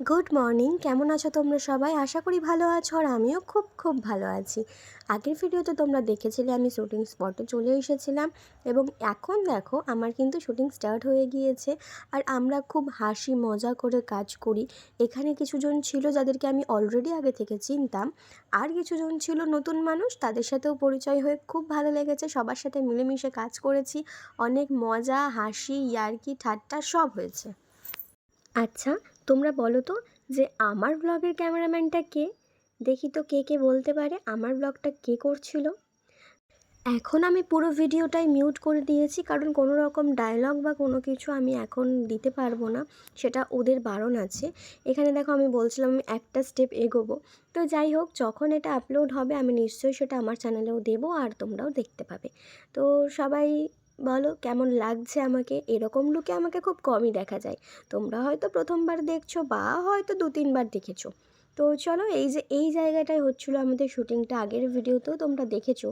Good morning কেমন আছো তোমরা সবাই? আশা করি ভালো আছো আর আমিও খুব খুব ভালো আছি। আগের ভিডিওতে তোমরা দেখেছিলে আমি শুটিং স্পটে চলে এসেছিলাম এবং এখন দেখো আমার কিন্তু শুটিং স্টার্ট হয়ে গিয়েছে আর আমরা খুব হাসি, মজা করে কাজ করি। এখানে কিছুজন ছিল যাদেরকে আমি অলরেডি আগে থেকে চিনতাম। আর কিছুজন ছিল নতুন মানুষ, তাদের সাথেও পরিচয় হয়ে খুব ভালো লেগেছে। সবার সাথে মিলেমিশে কাজ করেছি। অনেক মজা, হাসি, ইয়ার্কি, ঠাট্টা সব হয়েছে। আচ্ছা তোমরা বলো তো যে আমার ব্লগের ক্যামেরাম্যানটা কে? দেখি তো কে কে বলতে পারে আমার ব্লগটা কে করছিল? এখন আমি পুরো ভিডিওটাই মিউট করে দিয়েছি, কারণ কোনো রকম ডায়লগ বা কোনো কিছু আমি এখন দিতে পারব না, সেটা ওদের বারণ আছে। এখানে দেখো আমি বলছিলাম আমি একটা স্টেপ এগোবো। তো যাই হোক, যখন এটা আপলোড হবে আমি নিশ্চয়ই সেটা আমার চ্যানেলেও দেবো আর তোমরাও দেখতে পাবে। তো সবাই বলো, কেমন লাগছে আমাকে? এরকম লুকে আমাকে খুব কমই দেখা যায়। তোমরা হয়তো প্রথমবার দেখছ বা হয়তো দু তিনবার দেখেছ। তো চলো, এই যে, এই জায়গাটায় হচ্ছিল আমাদের শ্যুটিংটা আগের ভিডিওতেও তোমরা দেখেছ।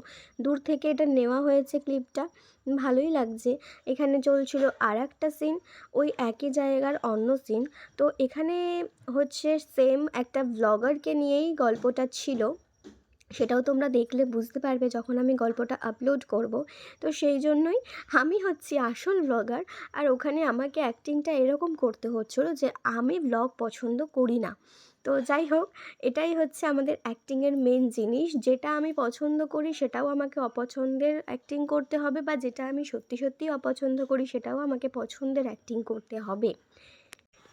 দূর থেকে এটা নেওয়া হয়েছে ক্লিপটা। ভালোই লাগছে। এখানে চলছিল আর একটা সিন ওই একই জায়গার অন্য সিন তো এখানে হচ্ছে সেম একটা ব্লগারকে নিয়েই গল্পটা ছিল। সেটাও তোমরা দেখলে বুঝতে পারবে যখন আমি গল্পটা আপলোড করব। তো সেই জন্যই আমি হচ্ছি আসল ব্লগার আর ওখানে আমাকে অ্যাক্টিংটা এরকম করতে হচ্ছিল যে আমি ব্লগ পছন্দ করি না। তো যাই হোক, এটাই হচ্ছে আমাদের অ্যাক্টিংয়ের মেন জিনিস। যেটা আমি পছন্দ করি সেটাও আমাকে অপছন্দের অ্যাক্টিং করতে হবে বা যেটা আমি সত্যি সত্যিই অপছন্দ করি সেটাও আমাকে পছন্দের অ্যাক্টিং করতে হবে।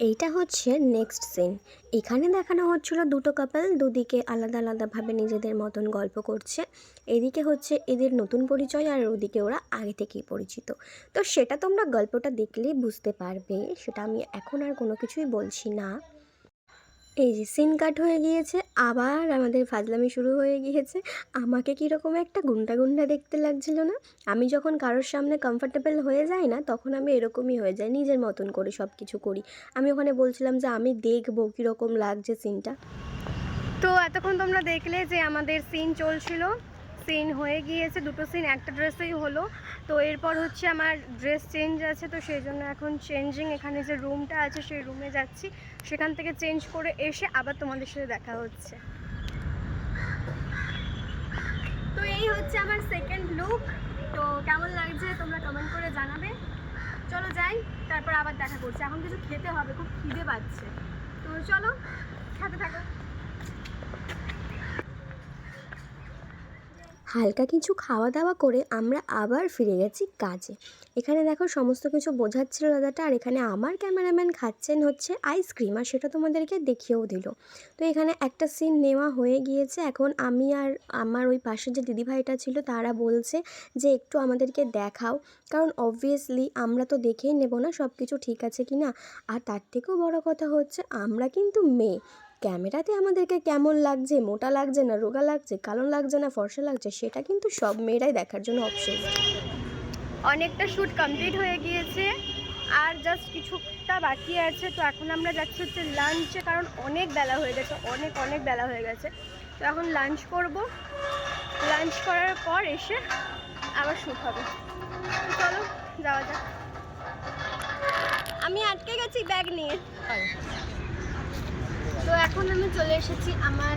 এইটা হচ্ছে নেক্সট সিন এখানে দেখানো হচ্ছিল দুটো কাপল দুদিকে আলাদা আলাদাভাবে নিজেদের মতন গল্প করছে। এদিকে হচ্ছে এদের নতুন পরিচয় আর ওদিকে ওরা আগে থেকেই পরিচিত। তো সেটা তোমরা গল্পটা দেখলেই বুঝতে পারবে, সেটা আমি এখন আর কোনো কিছুই বলছি না। এই যে সিন কাট হয়ে গিয়েছে আবার আমাদের ফাজলামি শুরু হয়ে গিয়েছে। আমাকে কীরকম একটা গুন্ডা গুন্ডা দেখতে লাগছিল না? আমি যখন কারোর সামনে কমফর্টেবল হয়ে যাই না, তখন আমি এরকমই হয়ে যাই, নিজের মতন করে সব কিছু করি। আমি ওখানে বলছিলাম যে, আমি দেখব কীরকম লাগছে সিনটা তো এতক্ষণ তোমরা দেখলে যে আমাদের সিন চলছিল। সিন হয়ে গিয়েছে, দুটো সিন একটা ড্রেসেই হলো। তো এরপর হচ্ছে আমার ড্রেস চেঞ্জ আছে, তো সেই জন্য এখন চেঞ্জিং এখানে যে রুমটা আছে, সেই রুমে যাচ্ছি। সেখান থেকে চেঞ্জ করে এসে আবার তোমাদের সাথে দেখা হচ্ছে। তো এই হচ্ছে আমার সেকেন্ড লুক তো কেমন লাগছে তোমরা কমেন্ট করে জানাবে। চলো যাই, তারপর আবার দেখা করছি। এখন কিছু খেতে হবে, খুব খিদে পাচ্ছে। তো চলো, খেতে থাকো। হালকা কিছু খাওয়া দাওয়া করে আমরা আবার ফিরে গেছি কাজে। এখানে দেখো সমস্ত কিছু বোঝাচ্ছিল দাদাটা আর এখানে আমার ক্যামেরাম্যান খাচ্ছেন হচ্ছে আইসক্রিম আর সেটা তোমাদেরকে দেখিয়েও দিল। তো এখানে একটা সিন নেওয়া হয়ে গিয়েছে। এখন আমি আর আমার ওই পাশে যে দিদিভাইটা ছিল তারা বলছে যে একটু আমাদেরকে দেখাও। কারণ অবভিয়াসলি আমরা তো দেখেই নেব না সব কিছু ঠিক আছে কি না আর তার থেকেও বড় কথা হচ্ছে আমরা কিন্তু মেয়ে। ক্যামেরাতে আমাদেরকে কেমন লাগছে মোটা লাগছে না রোগা লাগছে কালো লাগছে না ফর্সা লাগছে সেটা কিন্তু সব মেয়েরাই দেখার জন্য অপশন অনেকটা শ্যুট কমপ্লিট হয়ে গিয়েছে। আর জাস্ট কিছুটা বাকি আছে তো এখন আমরা যাচ্ছি হচ্ছে লাঞ্চে কারণ অনেক বেলা হয়ে গেছে অনেক অনেক বেলা হয়ে গেছে। তো এখন লাঞ্চ করব। লাঞ্চ করার পর এসে আবার শ্যুট হবে। তো চলো যাওয়া যাক। আমি আটকে গেছি ব্যাগ নিয়ে। তো এখন আমি চলে এসেছি আমার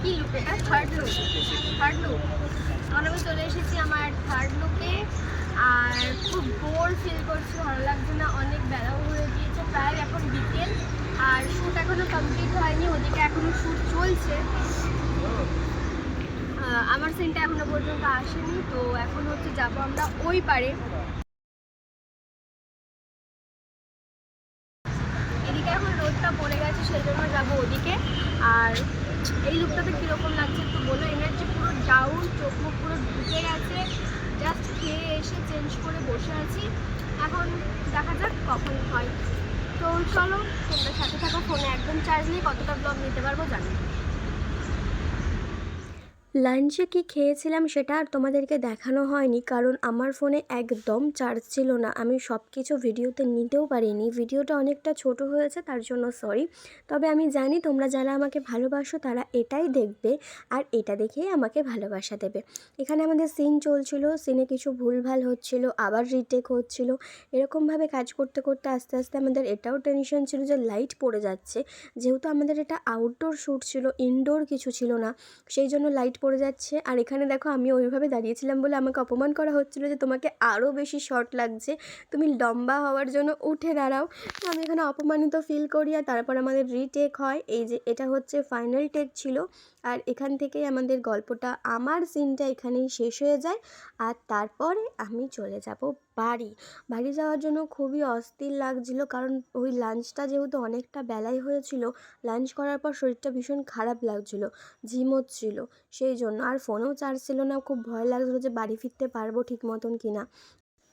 কি look third look third look এখন আমি চলে এসেছি আমার থার্ড লুকে আর খুব বোর ফিল করছি, ভালো লাগছে না, অনেক বেলাও হয়ে গিয়েছে, প্রায় এখন বিকেল। আর শ্যুট এখনও কমপ্লিট হয়নি, ওদিকে এখনও শ্যুট চলছে। আমার সিনটা এখনও পর্যন্ত আসেনি, তো এখন হচ্ছে যাব আমরা ওই পারে। এদিকে এখন রোদটা পড়ে সেই জন্য যাব ওদিকে। আর এই লুকটাতে কীরকম লাগছে একটু বলো। এনার্জি পুরো ডাউন চোখ মুখ পুরো ঢুকে গেছে। জাস্ট খেয়ে এসে চেঞ্জ করে বসে আছি। এখন দেখা যাক কখন হয়। তো চলো, তোমরা সাথে থাকো, ফোনে একদম চার্জ নিয়ে কতটা ব্লগ নিতে পারব জানি লাঞ্চে কি খেয়েছিলাম সেটা আর তোমাদেরকে দেখানো হয়নি, কারণ আমার ফোনে একদম চার্জ ছিল না। আমি সব কিছু ভিডিওতে নিতেও পারিনি। ভিডিওটা অনেকটা ছোট হয়েছে, তার জন্য সরি তবে আমি জানি তোমরা যারা আমাকে ভালোবাসো তারা এটাই দেখবে আর এটা দেখেই আমাকে ভালোবাসা দেবে। এখানে আমাদের সিন চলছিল সিনে কিছু ভুলভাল হচ্ছিল, আবার রিটেক হচ্ছিল। এরকমভাবে কাজ করতে করতে আস্তে আস্তে আমাদের এটাও টেনশন ছিল যে লাইট পড়ে যাচ্ছে। যেহেতু আমাদের এটা আউটডোর শ্যুট ছিল ইনডোর কিছু ছিল না, সেই জন্য লাইট পড়ে যাচ্ছে। আর এখানে দেখো আমি ওইভাবে দাঁড়িয়েছিলাম বলে আমাকে অপমান করা হচ্ছিল যে তোমাকে আরও বেশি শর্ট লাগছে। তুমি লম্বা হওয়ার জন্য উঠে দাঁড়াও। আমি এখানে অপমানিত ফিল করি আর তারপর আমাদের রিটেক হয়। এই যে এটা হচ্ছে ফাইনাল টেক ছিল। আর এখান থেকেই আমাদের গল্পটা আমার সিনটা এখানেই শেষ হয়ে যায়। আর তারপরে আমি চলে যাব বাড়ি। বাড়ি যাওয়ার জন্য খুবই অস্থির লাগছিল কারণ ওই লাঞ্চটা যেহেতু অনেকটা বেলায় হয়েছিল লাঞ্চ করার পর শরীরটা ভীষণ খারাপ লাগছিল, ঝিম হচ্ছিল সেই জন্য। আর ফোনেও চার্জ ছিল না, খুব ভয় লাগছিল যে বাড়ি ফিরতে পারব ঠিক মতন কি না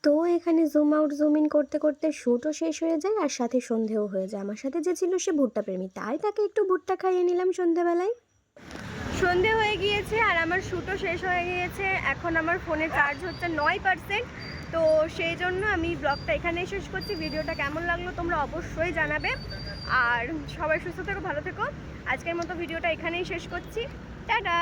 তো এখানে জুম আউট জুম ইন করতে করতে শ্যুটও শেষ হয়ে যায় আর সাথে সন্ধেও হয়ে যায়। আমার সাথে যে ছিল সে ভুট্টা প্রেমী, তাই তাকে একটু ভুট্টা খাইয়ে নিলাম সন্ধেবেলায়। সন্ধে হয়ে গিয়েছে আর আমার শ্যুটও শেষ হয়ে গিয়েছে। এখন আমার ফোনে চার্জ হচ্ছে নয় পার্সেন্ট তো সেই জন্য আমি ব্লগটা এখানেই শেষ করছি। ভিডিওটা কেমন লাগল তোমরা অবশ্যই জানাবে। আর সবাই সুস্থ থেকো, ভালো থেকো। আজকের মতো ভিডিওটা এখানেই শেষ করছি। টাটা!